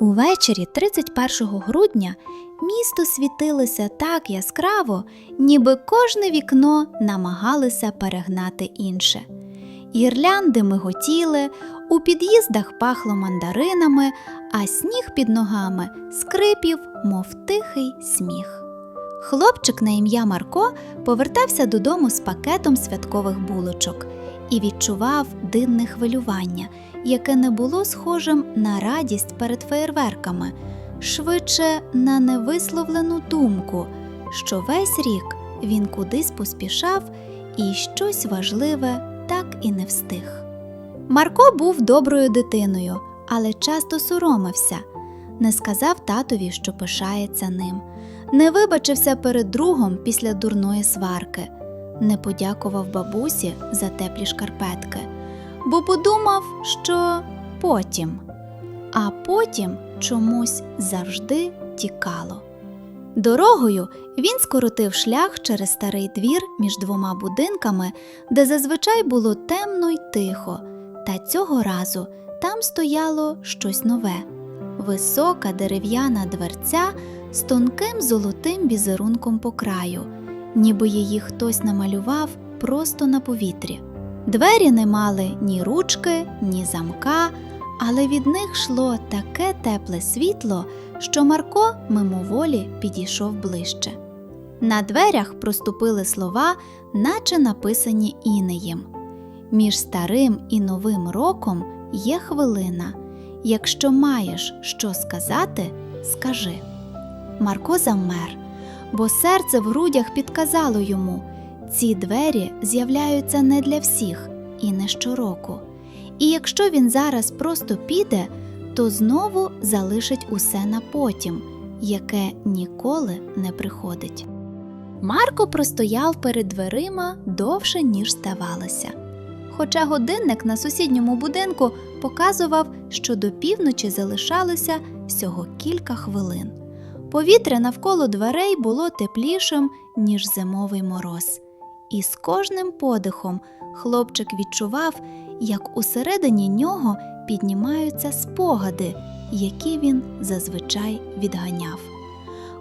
Увечері 31 грудня місто світилося так яскраво, ніби кожне вікно намагалося перегнати інше. Гірлянди миготіли, у під'їздах пахло мандаринами, а сніг під ногами скрипів, мов тихий сміх. Хлопчик на ім'я Марко повертався додому з пакетом святкових булочок і відчував дивне хвилювання, яке не було схожим на радість перед феєрверками, швидше на невисловлену думку, що весь рік він кудись поспішав і щось важливе так і не встиг. Марко був доброю дитиною, але часто соромився, не сказав татові, що пишається ним, не вибачився перед другом після дурної сварки, не подякував бабусі за теплі шкарпетки, бо подумав, що потім, а потім чомусь завжди тікало. Дорогою він скоротив шлях через старий двір між двома будинками, де зазвичай було темно й тихо, та цього разу там стояло щось нове висока дерев'яна дверця з тонким золотим візерунком по краю, ніби її хтось намалював просто на повітрі. Двері не мали ні ручки, ні замка, але від них йшло таке тепле світло, що Марко мимоволі підійшов ближче. На дверях проступили слова, наче написані інеєм. Між старим і новим роком є хвилина. Якщо маєш що сказати, скажи. Марко завмер, бо серце в грудях підказало йому ці двері з'являються не для всіх і не щороку. І якщо він зараз просто піде, то знову залишить усе на потім, яке ніколи не приходить. Марко простояв перед дверима довше, ніж здавалося. Хоча годинник на сусідньому будинку показував, що до півночі залишалося всього кілька хвилин. Повітря навколо дверей було теплішим, ніж зимовий мороз. І з кожним подихом хлопчик відчував, як усередині нього піднімаються спогади, які він зазвичай відганяв.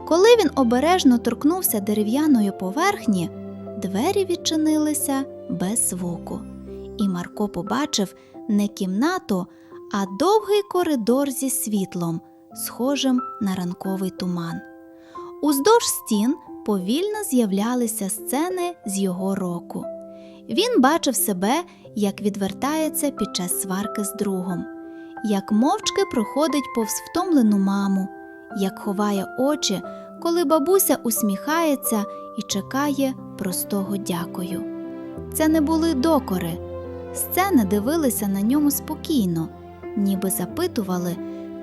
Коли він обережно торкнувся дерев'яної поверхні, двері відчинилися без звуку, і Марко побачив не кімнату, а довгий коридор зі світлом, схожим на ранковий туман. Уздовж стін повільно з'являлися сцени з його року. Він бачив себе, як відвертається під час сварки з другом, як мовчки проходить повз втомлену маму, як ховає очі, коли бабуся усміхається і чекає простого дякую. Це не були докори. Сцени дивилися на ньому спокійно, ніби запитували,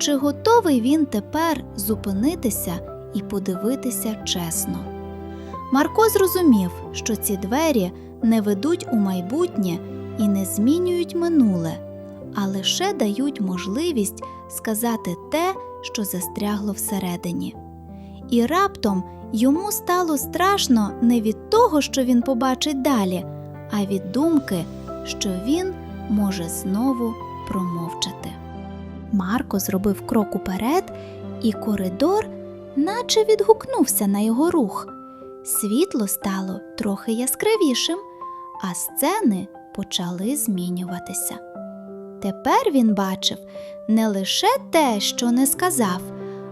чи готовий він тепер зупинитися і подивитися чесно. Марко зрозумів, що ці двері не ведуть у майбутнє і не змінюють минуле, а лише дають можливість сказати те, що застрягло всередині. І раптом йому стало страшно не від того, що він побачить далі, а від думки, що він може знову промовчати. Марко зробив крок уперед, і коридор наче відгукнувся на його рух. Світло стало трохи яскравішим, а сцени почали змінюватися. Тепер він бачив не лише те, що не сказав,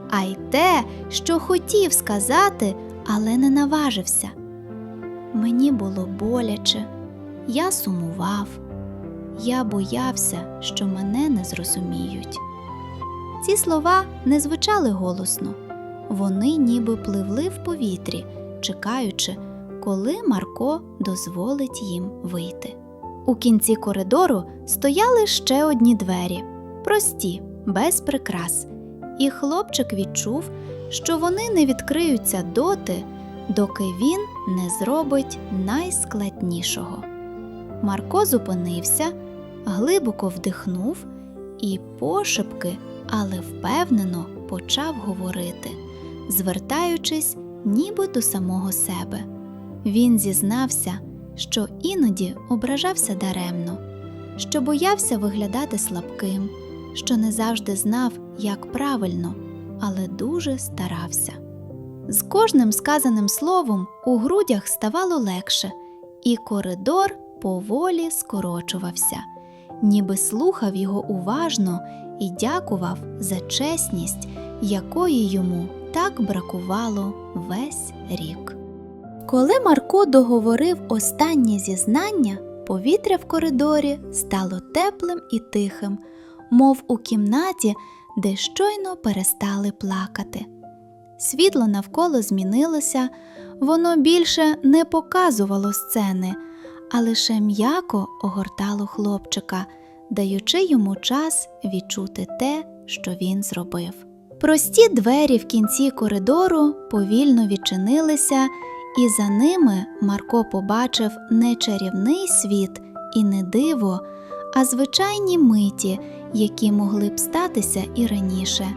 а й те, що хотів сказати, але не наважився. Мені було боляче, я сумував, я боявся, що мене не зрозуміють. Ці слова не звучали голосно, вони ніби пливли в повітрі, чекаючи, коли Марко дозволить їм вийти. У кінці коридору стояли ще одні двері, прості, без прикрас, і хлопчик відчув, що вони не відкриються доти, доки він не зробить найскладнішого. Марко зупинився, глибоко вдихнув і пошепки, але впевнено почав говорити, звертаючись ніби до самого себе. Він зізнався, що іноді ображався даремно, що боявся виглядати слабким, що не завжди знав, як правильно, але дуже старався. З кожним сказаним словом у грудях ставало легше, і коридор поволі скорочувався, ніби слухав його уважно і дякував за чесність, якої йому так бракувало весь рік. Коли Марко договорив останнє зізнання, повітря в коридорі стало теплим і тихим, мов у кімнаті, де щойно перестали плакати. Світло навколо змінилося, воно більше не показувало сцени, а лише м'яко огортало хлопчика, даючи йому час відчути те, що він зробив. Прості двері в кінці коридору повільно відчинилися, і за ними Марко побачив не чарівний світ і не диво, а звичайні миті, які могли б статися і раніше.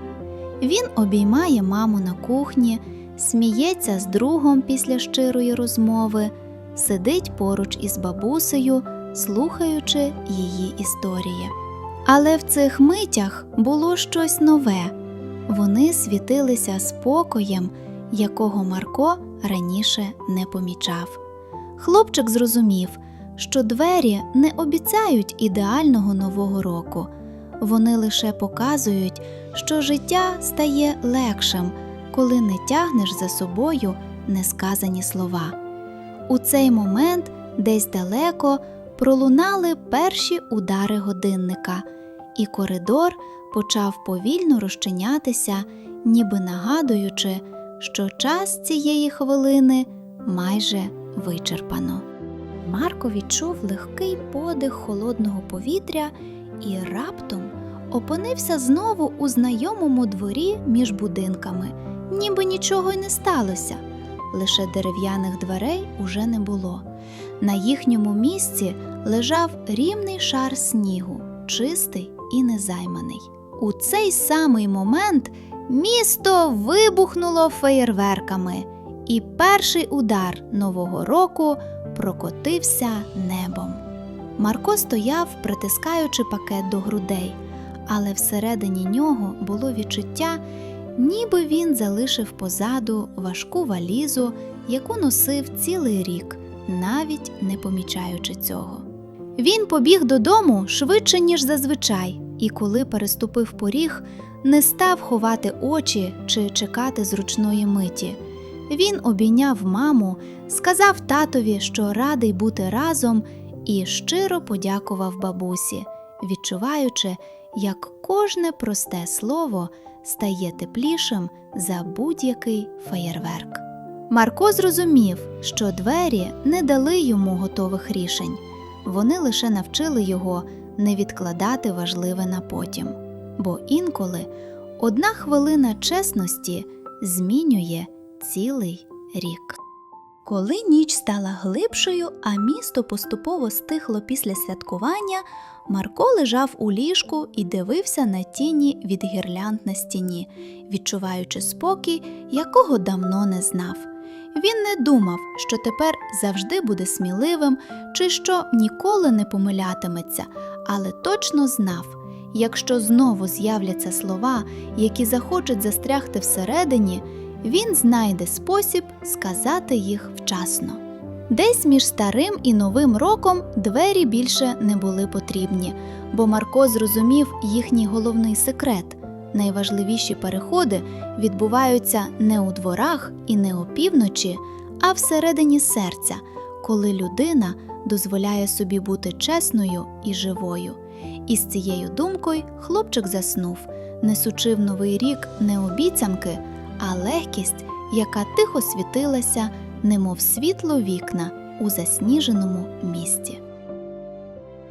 Він обіймає маму на кухні, сміється з другом після щирої розмови, сидить поруч із бабусею, слухаючи її історії. Але в цих митях було щось нове. Вони світилися спокоєм, якого Марко раніше не помічав. Хлопчик зрозумів, що двері не обіцяють ідеального нового року, вони лише показують, що життя стає легшим, коли не тягнеш за собою несказані слова. У цей момент десь далеко пролунали перші удари годинника, і коридор почав повільно розчинятися, ніби нагадуючи, що час цієї хвилини майже вичерпано. Марко відчув легкий подих холодного повітря і раптом опинився знову у знайомому дворі між будинками, ніби нічого й не сталося. Лише дерев'яних дверей уже не було. На їхньому місці лежав рівний шар снігу, чистий і незайманий. У цей самий момент місто вибухнуло феєрверками, і перший удар нового року прокотився небом. Марко стояв, притискаючи пакет до грудей, але всередині нього було відчуття, ніби він залишив позаду важку валізу, яку носив цілий рік, навіть не помічаючи цього. Він побіг додому швидше, ніж зазвичай, і коли переступив поріг, не став ховати очі чи чекати зручної миті. Він обійняв маму, сказав татові, що радий бути разом, і щиро подякував бабусі, відчуваючи, як кожне просте слово стає теплішим за будь-який феєрверк. Марко зрозумів, що двері не дали йому готових рішень, вони лише навчили його не відкладати важливе на потім, бо інколи одна хвилина чесності змінює цілий рік. Коли ніч стала глибшою, а місто поступово стихло після святкування, Марко лежав у ліжку і дивився на тіні від гірлянд на стіні, відчуваючи спокій, якого давно не знав. Він не думав, що тепер завжди буде сміливим чи що ніколи не помилятиметься, але точно знав, якщо знову з'являться слова, які захочуть застрягти всередині, він знайде спосіб сказати їх вчасно. Десь між старим і новим роком двері більше не були потрібні, бо Марко зрозумів їхній головний секрет. Найважливіші переходи відбуваються не у дворах і не опівночі, а всередині серця, коли людина дозволяє собі бути чесною і живою. І з цією думкою хлопчик заснув, несучи в новий рік не обіцянки, а легкість, яка тихо світилася, немов світло вікна у засніженому місті.